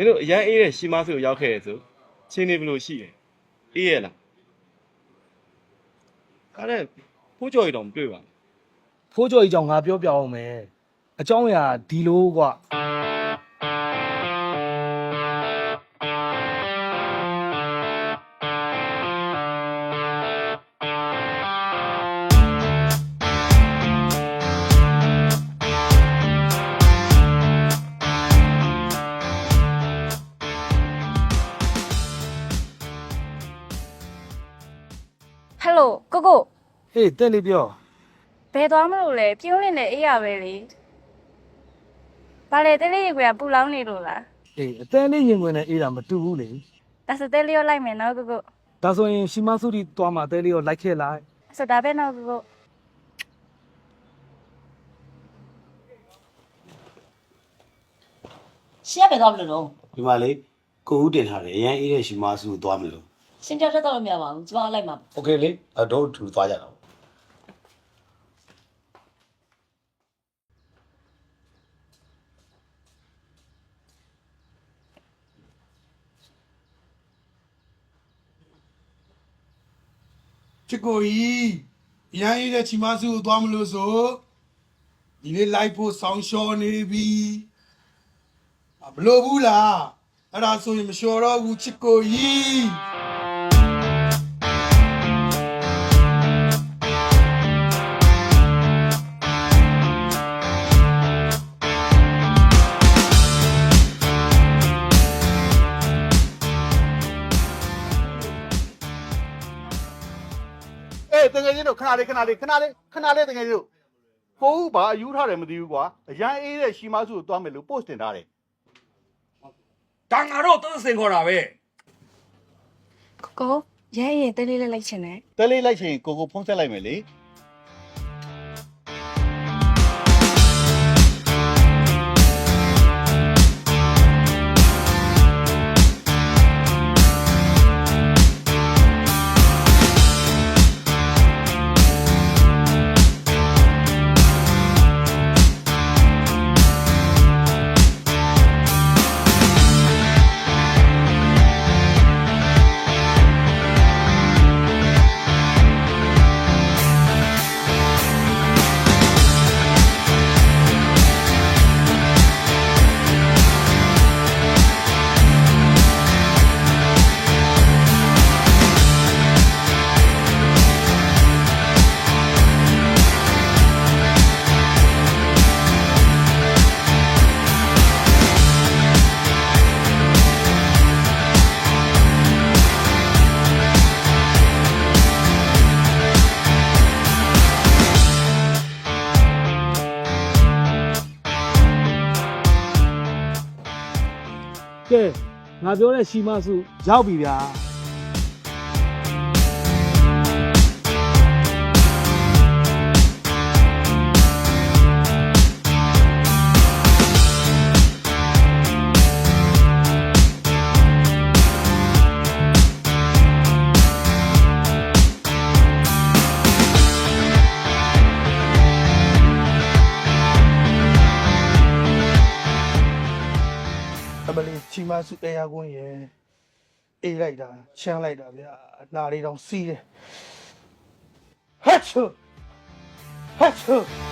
င်းတို့အရန်အေးတဲ့ရှီမားစုကိုရောက်ခဲ့ရဆိုချင်းနေဘယ်လို့ရှိတယ်အေးရလားအဲ့ဒါဖိုးကြော်ရီတော့မတွေ့ပါဘူးဖိုးကျော်ကြီးကြောင့်ငါပြောပြအောင်မယ်အကြောင်းအရာဒီလိုကွာ ဟယ်လိုကိုကိုဟေးတက်လေးပြောဘယ်သွားမလို့လဲပြုံးနေနဲ့အေးရပဲလေဘာလဲတဲလေးရေကွာပူလောင်းနေလို့လားအေးအတန်းလေးရင်ခွင်နဲ့အေးတာမတူဘူးလေဒါဆိုတဲလေးရောလိုက်မယ်နော်ကိုကိုဒါဆိုရင်ရှီမဆုတီသွားမှာတဲလေးရောလိုက်ခဲ့လိုက်ဆိုဒါပဲနော်ကိုကိုရှင်းရပဲတော့မလို့တော့ဒီမှာလေကိုဦးတင်ထားတယ်အရန်အေးတဲ့ရှင်မဆုကိုသွားမလို့ ရှင်းပြတတ်တော့မရပါဘူးကျွန်တော်လိုက်မှာ โอเคလေအတော့ထူသွားကြတော့ ချစ်ကိုကြီးရန်ရည်တဲ့ချီမစုကိုသွားမလို့ဆိုဒီနေ့လိုက်ဖို့ဆောင်းလျှော်နေပြီအဘလို့ဘူးလားအဲ့ဒါဆိုရင်မလျှော်တော့ဘူးချစ်ကိုကြီး တကယ်ချင်းတို့ခဏလေးခဏလေးခဏလေးခဏလေးတကယ်ချင်းတို့ကိုဦးဘာအယူထားတယ်မသိဘူးကွာအရန်အေးတဲ့ရှီမဆုကိုသွားမယ်လို့ post တင်ထားတယ်ဒါငါတို့သစင်ခေါ်တာပဲကိုကိုရဲရင်တဲလေးလေးလိုက်ချင်တယ်တဲလေးလိုက်ချင်ကိုကိုဖုံးဆက်လိုက်မယ်လေ ကဲငါပြောတဲ့ရှီမဆုရောက်ပြီဗျာ မလေးချီမစုတရားကွန်းရဲ့အေးလိုက်တာချမ်းလိုက်တာဗျာနားလေးတော့စီးတယ်ဟတ်ချူဟတ်ချူ